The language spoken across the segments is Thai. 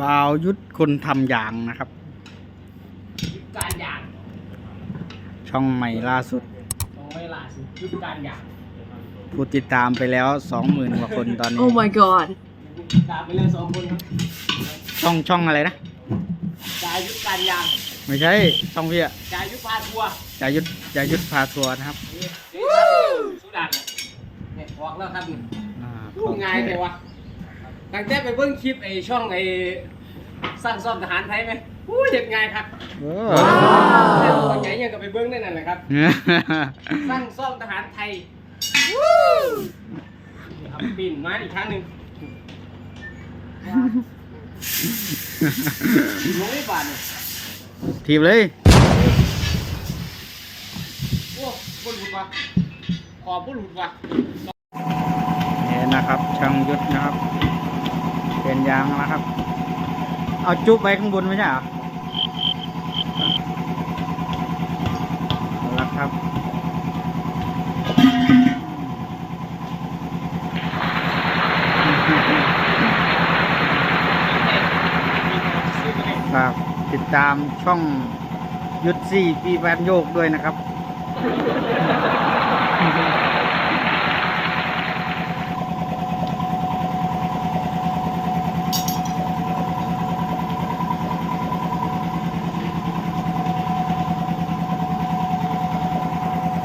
บ่าวยุทธคนทำยางนะครับ ยุคการยางช่องใหม่ล่าสุดต้องไม่ล่าสุดยุคการยางผู้ติดตามไปแล้วสองหมื่นกว่าคนตอนนี้ Oh my god ตามไปเลยสองคนครับช่องช่องอะไรนะจายยุคการยางไม่ใช่ ช่องพี่อะจายยุคพาทัวร์จายุทธจายุทธพาทัวร์นะครับนี่นี่ครับสุดาเนี่ยเนี่ยบอกแล้วครับนี่อ่าพูดง่ายเลยวะ ตั้งแต่ไปเบิ้งคลิปไอ้ช่องไอ้สร้างซ่อมทหารไทยไหมอู้เห็นง่ายครับโอ้แต่ตัวใหญ่ยังกับไปเบิ้งได้นั่นแหละครับ สร้างซ่อมทหารไทยนี่ครับปีนมาอีกครั้งหนึ่งลงไม่บาดเนี่ยทีบเลย โอ้บนหลุดวะขอบบนหลุดวะนี่นะครับช่างยุทธนะครับ เป็นยางนะครับ เอาจุ๊บไปข้างบนไม่ใช่เหรอเอาละครับฝากติดตามช่องยุทธซี่ปีแวนโยกด้วยนะครับ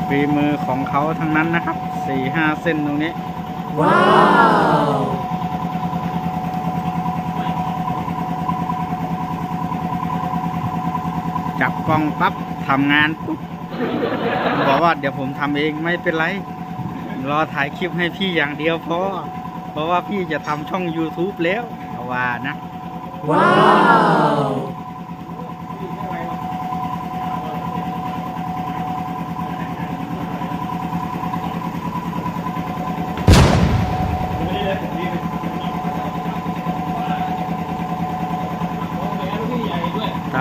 ฝีมือของเขาทั้งนั้นนะครับสี่ห้าเส้นตรงนี้ ว้าว จับกล้องปั๊บทำงานปุ๊บบอกว่าเดี๋ยวผมทำเองไม่เป็นไร รอถ่ายคลิปให้พี่อย่างเดียวพอเพราะว่าพี่จะทำช่อง YouTube แล้วว่านะ ว้าว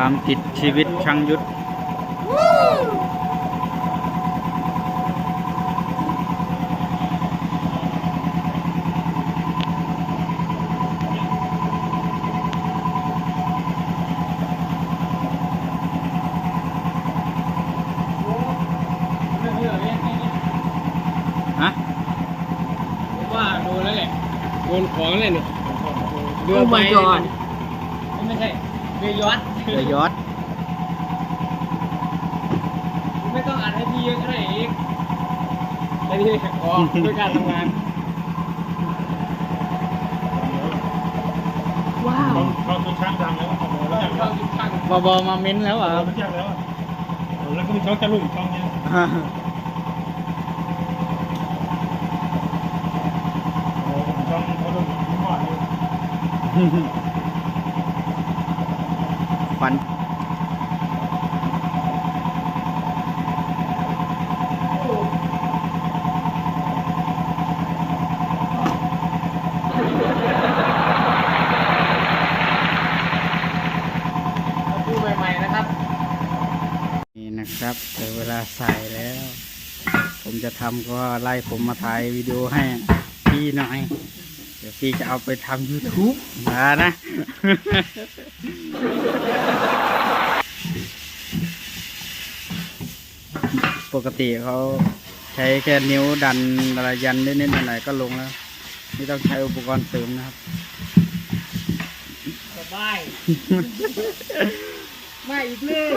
ามติดชีวิตช่างยุทธฮะผมว่าโดนแล้วแหละโดนของเลยเนี่ย Oh my god ไม่ใช่ เรือยอดเรือยอดไม่ต้องอ่านให้พี่เยอะก็ได้เองแต่นี่ขอด้วยการทำงาน ว้าวเราจนช่างดังแล้วโอ้โหแล้วเข้าจุดช่างบอบอมาเม้นแล้วเหรอะเราแจ้งแล้วแล้วก็มีช่องจะลุกอีกช่องนี้โอ้ช่องเขาลุกอีกหม้อนี่ฟันดูใหม่ๆนะ ครับนี่นะครับถึงเวลาใส่แล้ว ผมจะทำก็ไล่ผมมาถ่ายวิดีโอให้พี่หน่อย เดี๋ยวพี่จะเอาไปทำ YouTube มานะ กติเขาใช้แค่นิ้วดันอะไรยันนิดๆหน่อยๆก็ลงแล้วไม่ต้องใช้อุปกรณ์เสริมนะครับสบาย มาอีกเลย